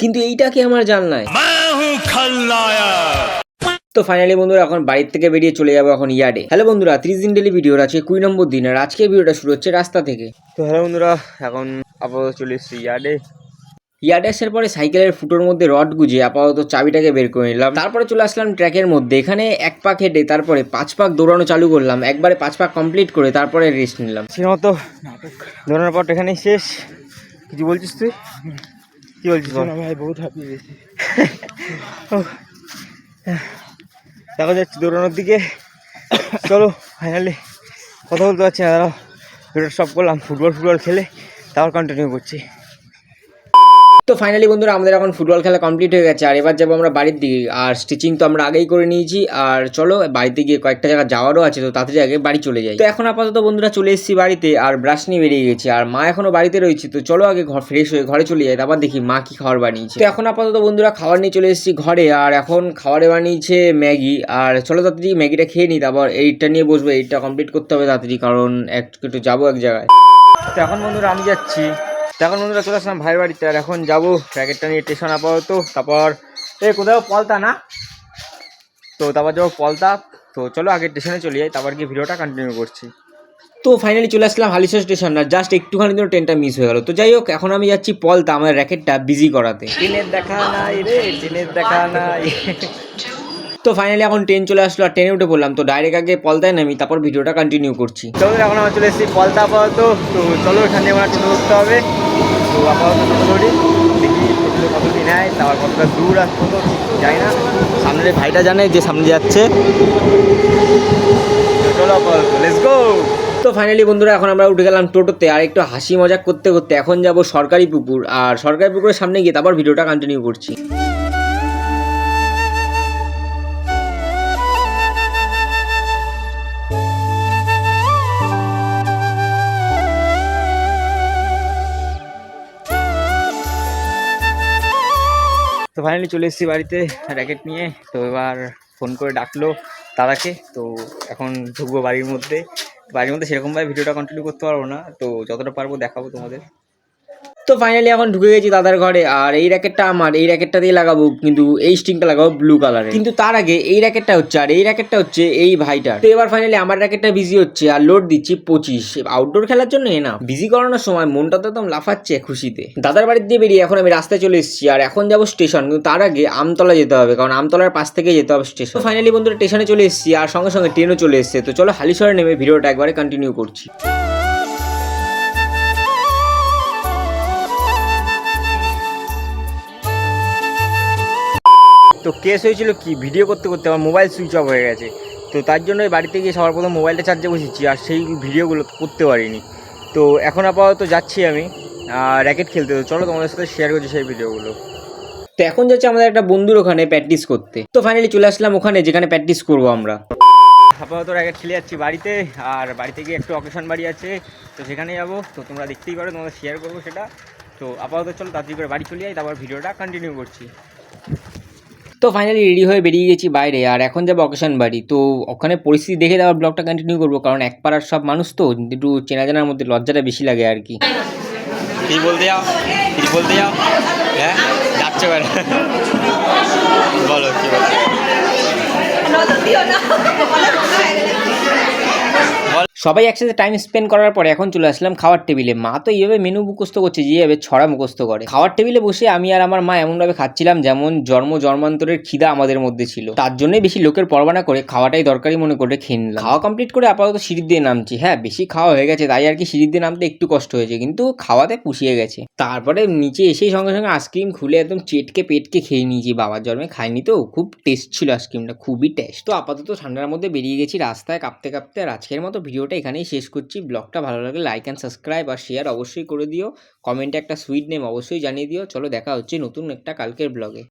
কিন্তু এইটা কি আমার জাল নাই? তো ফাইনালি বন্ধুরা এখন বাড়ির থেকে বেরিয়ে চলে যাব এখন ইয়ার্ডে। হ্যালো বন্ধুরা ত্রিশ দিন ডেলি ভিডিওর আছে কুড়ি নম্বর দিন আর আজকের ভিডিওটা শুরু হচ্ছে রাস্তা থেকে। তো হ্যালো বন্ধুরা এখন আপাতত চলে এসেছি ইয়ার্ডে। ইয়ার্ডে আসার পরে সাইকেলের ফুটোর মধ্যে রড গুজে আপাতত চাবিটাকে বের করে নিলাম। তারপরে চলে আসলাম ট্র্যাকের মধ্যে। এখানে এক পাক হেঁটে তারপরে পাঁচ পাক দৌড়ানো চালু করলাম। একবারে পাঁচ পাক কমপ্লিট করে তারপরে রেস্ট নিলাম। সে মতো ধরার পর এখানেই শেষ। কিছু বলছিস তুই? কি বলছিস বল? ভাই বহুত হাঁপিয়ে গেছি দেখা যাচ্ছে দৌড়ানোর দিকে। চলো ফাইনালি কথা বলতে পারছি না দাঁড়াও। ভিডিও সব করলাম। ফুটবল ফুটবল খেলে তারপর কন্টিনিউ করছি। তো ফাইনালি বন্ধুরা, আমাদের এখন ফুটবল খেলা কমপ্লিট হয়ে গেছে। আর এবার যাব আমরা বাড়ির দিকে। আর স্টিচিং তো আমরা আগেই করে নিয়েছি। আর চলো, বাড়িতে গিয়ে কয়েকটা জায়গা যাওয়ারও আছে, তো তাড়াতাড়ি আগে বাড়ি চলে যাই। তো এখন আপাতত বন্ধুরা চলে এসেছি বাড়িতে, আর ব্রাশ নিয়ে বেরিয়ে গেছি। আর মা এখনও বাড়িতে রয়েছে, তো চলো আগে ঘর ফ্রেশ হয়ে ঘরে চলে যাই। তারপর দেখি মা কি খাবার বানিয়েছে। তো এখন আপাতত বন্ধুরা খাবার নিয়ে চলে এসেছি ঘরে। আর এখন খাবারে বানিয়েছে ম্যাগি। আর চলো তাড়াতাড়ি ম্যাগিটা খেয়ে নিই। তারপর এইটটা নিয়ে বসবো, এইটটা কমপ্লিট করতে হবে তাড়াতাড়ি, কারণ একটু যাব এক জায়গায়। তো এখন বন্ধুরা আমি যাচ্ছি। এখন বন্ধুরা চলে আসলাম ভাই বাড়িতে আর এখন যাব প্যাকেটটা নিয়ে স্টেশন আপাতত। তারপর এ কোথাও পলতা না? তো তারপর যাব পলতা। তো চলো আগে স্টেশনে চলে যাই তারপর গিয়ে ভিডিওটা কন্টিনিউ করছি। তো ফাইনালি চলে আসলাম হালিশা স্টেশন না জাস্ট একটুখানি জন্য ট্রেনটা মিস হয়ে গেল। তো যাই হোক এখন আমি যাচ্ছি পলতা আমার র্যাকেটটা বিজি করাতে। ট্রেনের দেখা নাই রে ট্রেনের দেখা নাই। তো ফাইনালি এখন ট্রেন চলে আসলো আর ট্রেনে উঠে পড়লাম। তো ডাইরেক্ট আগে পলতায় নামি তারপর ভিডিওটা কন্টিনিউ করছি। চলো এখন আমরা চলে এসেছি পলতা আপাতত। তো চলো এখান আমরা টোটো হবে। তো আপাতত দেখি দিন নেয় তারপর কতটা দূর আর কত যাই না। সামনের ভাইটা জানে যে সামনে যাচ্ছে। তো ফাইনালি বন্ধুরা, এখন আমরা উঠে গেলাম টোটোতে, আর একটু হাসি মজাক করতে করতে এখন যাব সরকারি পুকুর। আর সরকারি পুকুরের সামনে গিয়ে তারপর ভিডিওটা কন্টিনিউ করছি। তো ফাইনালি চলে এসেছি বাড়িতে র্যাকেট নিয়ে। তো এবার ফোন করে ডাকলো দাদাকে। তো এখন ঢুকবো বাড়ির মধ্যে। বাড়ির মধ্যে সেরকমভাবে ভিডিওটা কন্টিনিউ করতে পারব না। তো যতটা পারব দেখাবো তোমাদের। তো ফাইনালি এখন ঢুকে গেছি দাদার ঘরে, আর এই র্যাকেটটা আমার, এই র্যাকেটটা দিয়ে লাগাবো, কিন্তু এই স্ট্রিংটা লাগাবো ব্লু কালারে কিন্তু তার আগে এই র্যাকেটটা হচ্ছে, আর এই র্যাকেটটা হচ্ছে এই ভাইটার। তো এবার ফাইনালি আমার র্যাকেটটা বিজি হচ্ছে, আর লোড দিচ্ছি পঁচিশ। আউটডোর খেলার জন্য এ না বিজি করানোর সময় মনটা তো একদম লাফাচ্ছে খুশিতে। দাদার বাড়ির দিয়ে বেরিয়ে এখন আমি রাস্তায় চলে এসেছি, আর এখন যাব স্টেশন কিন্তু তার আগে আমতলা যেতে হবে, কারণ আমতলার পাশ থেকে যেতে হবে স্টেশন ফাইনালি বন্ধুরা স্টেশনে চলে এসেছি, আর সঙ্গে সঙ্গে ট্রেনও চলে এসেছে। তো চলো হালিশহরে নেমে ভিডিওটা একবারে কন্টিনিউ করছি। তো কেস হয়েছিল কি? ভিডিও করতে করতে আমার মোবাইল সুইচ অফ হয়ে গেছে। তো তার জন্য বাড়িতে গিয়ে সবার প্রথম মোবাইলটা চার্জে বসেছি আর সেই ভিডিওগুলো করতে পারিনি। তো এখন আপাতত যাচ্ছি আমি র্যাকেট খেলতে। তো চলো তোমাদের সাথে শেয়ার করছি সেই ভিডিওগুলো। তো এখন যাচ্ছে আমাদের একটা বন্ধুর ওখানে প্র্যাকটিস করতে। তো ফাইনালি চলে আসলাম ওখানে যেখানে প্র্যাকটিস করব আমরা। আপাতত র্যাকেট খেলে যাচ্ছি বাড়িতে আর বাড়িতে গিয়ে একটু অকেশন বাড়ি আছে। তো সেখানে যাব। তো তোমরা দেখতেই পারো, তোমাদের শেয়ার করব সেটা। তো আপাতত চলো তাড়াতাড়ি করে বাড়ি চলে যাই, তারপর ভিডিওটা কন্টিনিউ করছি। তো ফাইনালি রেডি হয়ে বেরিয়ে গেছি বাইরে আর এখন যাব অকেশন বাড়ি। তো ওখানে পরিস্থিতি দেখে দেওয়ার ব্লগটা কন্টিনিউ করব কারণ এক পাড়ার সব মানুষ তো একটু চেনা জানার মধ্যে লজ্জাটা বেশি লাগে আর কি। কি বলতে যাও কি বলতে যাও। হ্যাঁ? যাচ্ছ কেন? বলো কি বলতে সবাই একসাথে টাইম স্পেন্ড করার পরে এখন চলে আসলাম খাওয়ার টেবিলে মা তো এইভাবে মেনু মুখস্থ করছে যেভাবে ছড়া মুখস্থ করে। খাওয়ার টেবিলে বসে আমি আর আমার মা এমনভাবে খাচ্ছিলাম যেমন জন্ম জন্মান্তরের খিদা আমাদের মধ্যে ছিল। তার জন্যই বেশি লোকের পরবানা করে খাওয়াটাই দরকারি মনে করে খেয়ে নিলাম। খাওয়া কমপ্লিট করে আপাতত সিঁড়ির দিয়ে নামছি। হ্যাঁ বেশি খাওয়া হয়ে গেছে, তাই আর কি সিঁড়ি দিয়ে নামতে একটু কষ্ট হয়েছে, কিন্তু খাওয়াতে পুষিয়ে গেছে। তারপরে নিচে এসেই সঙ্গে সঙ্গে আইসক্রিম খুলে একদম চেটকে পেটকে খেয়ে নিয়েছি। বাবার জন্মে খাইনি তো, খুব টেস্ট ছিল আইসক্রিমটা খুবই টেস্ট তো আপাতত ঠান্ডার মধ্যে বেরিয়ে গেছি, রাস্তায় কাঁপতে কাঁপতে আর আজকের মতো ভিডিওটা এখানেই শেষ করছি। ব্লগটা ভালো লাগলে লাইক অ্যান্ড সাবস্ক্রাইব আর শেয়ার অবশ্যই করে দিও। কমেন্টে একটা সুইট নেম অবশ্যই জানিয়ে দিও। চলো দেখা হচ্ছে নতুন একটা কালকের ব্লগে